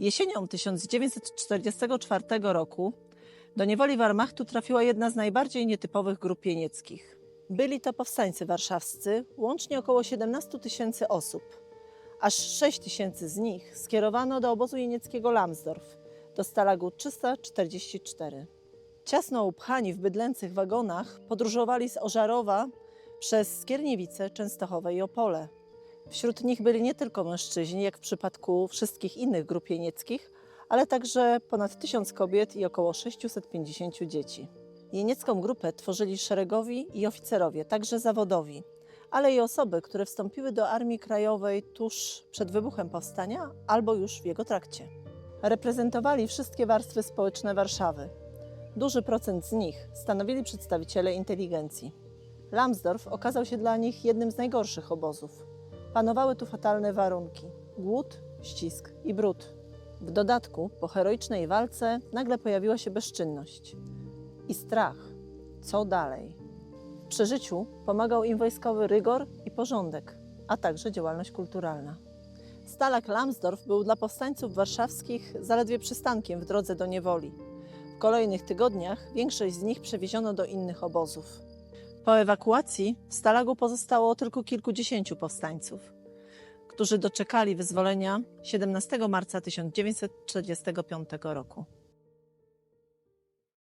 Jesienią 1944 roku do niewoli Wehrmachtu trafiła jedna z najbardziej nietypowych grup jenieckich. Byli to powstańcy warszawscy, łącznie około 17 tysięcy osób. Aż 6 tysięcy z nich skierowano do obozu jenieckiego Lambsdorff, do Stalagu 344. Ciasno upchani w bydlęcych wagonach podróżowali z Ożarowa przez Skierniewice, Częstochowe i Opole. Wśród nich byli nie tylko mężczyźni, jak w przypadku wszystkich innych grup jenieckich, ale także ponad tysiąc kobiet i około 650 dzieci. Jeniecką grupę tworzyli szeregowi i oficerowie, także zawodowi, ale i osoby, które wstąpiły do Armii Krajowej tuż przed wybuchem powstania albo już w jego trakcie. Reprezentowali wszystkie warstwy społeczne Warszawy. Duży procent z nich stanowili przedstawiciele inteligencji. Lambsdorff okazał się dla nich jednym z najgorszych obozów. Panowały tu fatalne warunki: głód, ścisk i brud. W dodatku, po heroicznej walce, nagle pojawiła się bezczynność i strach. Co dalej? W przeżyciu pomagał im wojskowy rygor i porządek, a także działalność kulturalna. Stalak Lambsdorff był dla powstańców warszawskich zaledwie przystankiem w drodze do niewoli. W kolejnych tygodniach większość z nich przewieziono do innych obozów. Po ewakuacji w Stalagu pozostało tylko kilkudziesięciu powstańców, którzy doczekali wyzwolenia 17 marca 1945 roku.